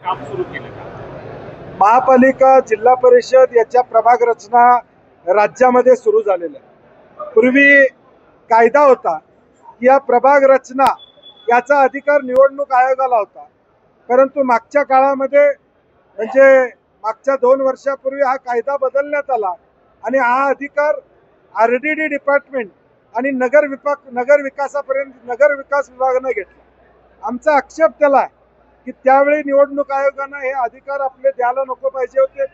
काम सुरू केलं का? महापालिका जिल्हा परिषद याच्या प्रभाग रचना राज्यामध्ये सुरू झालेल्या. आहे पूर्वी कायदा होता की या प्रभाग रचना याचा अधिकार निवडणूक आयोगाला होता. परंतु मागच्या काळामध्ये म्हणजे मागच्या दोन वर्षापूर्वी हा कायदा बदलण्यात आला आणि हा अधिकार आर डी डी डिपार्टमेंट आणि नगर विभाग नगर विकासापर्यंत नगर विकास विभागानं घेतला. आमचा आक्षेप त्याला आहे की त्यावेळी निवडणूक आयोगानं हे अधिकार आपले द्यायला नको पाहिजे होते.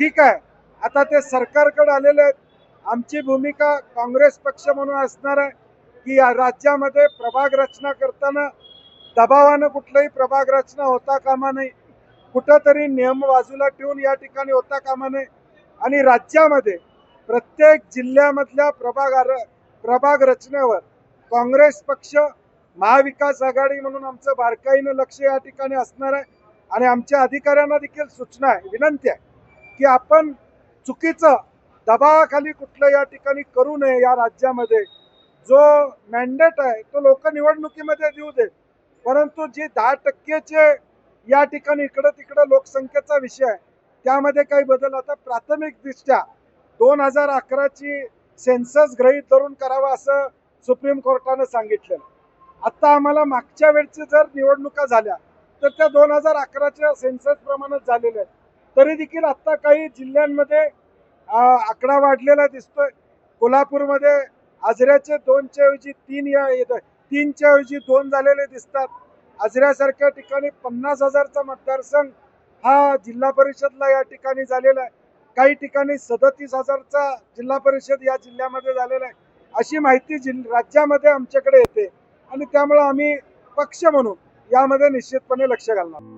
ठीक आहे. आता ते सरकारकडे आलेले आहेत. आमची भूमिका काँग्रेस पक्ष म्हणून असणार आहे की या राज्यामध्ये प्रभाग रचना करताना दबावानं कुठलंही प्रभाग रचना होता कामा नाही कुठंतरी नियम बाजूला ठेवून या ठिकाणी होता कामा नये. आणि राज्यामध्ये प्रत्येक जिल्ह्यामधल्या प्रभाग प्रभाग रचनेवर काँग्रेस पक्ष महाविकास आघाडी म्हणून आमचं बारकाईनं लक्ष या ठिकाणी असणार आहे. आणि आमच्या अधिकाऱ्यांना देखील सूचना आहे विनंती आहे की आपण चुकीचं दबावाखाली कुठलं या ठिकाणी करू नये या राज्यामध्ये. जो मॅन्डेट आहे तो लोक निवडणुकीमध्ये देऊ दे परंतु जी दहा टक्केचे या ठिकाणी इकडं तिकडं लोकसंख्येचा विषय आहे त्यामध्ये काही बदल आता प्राथमिकदृष्ट्या दोन हजार अकराची सेन्सस गृहीत धरून करावा असं सुप्रीम कोर्टानं सांगितलेलं आता आम्हाला मागच्या वेळची जर निवडणुका झाल्या तर त्या दोन हजार अकराच्या सेन्सस प्रमाणात झालेल्या आहेत. तरी देखील आत्ता काही जिल्ह्यांमध्ये आकडा वाढलेला दिसतोय. कोल्हापूरमध्ये आजऱ्याचे दोनच्या ऐवजी तीन या येत- तीनच्या ऐवजी दोन झालेले दिसतात. आजऱ्यासारख्या ठिकाणी पन्नास हजारचा मतदारसंघ हा जिल्हा परिषदला या ठिकाणी झालेला आहे. काही ठिकाणी सदतीस हजारचा जिल्हा परिषद या जिल्ह्यामध्ये झालेला आहे. अशी माहिती जिल राज्यामध्ये आमच्याकडे येते. आणि त्यामुळे आम्ही पक्ष म्हणून यामध्ये निश्चितपणे लक्ष घालणार.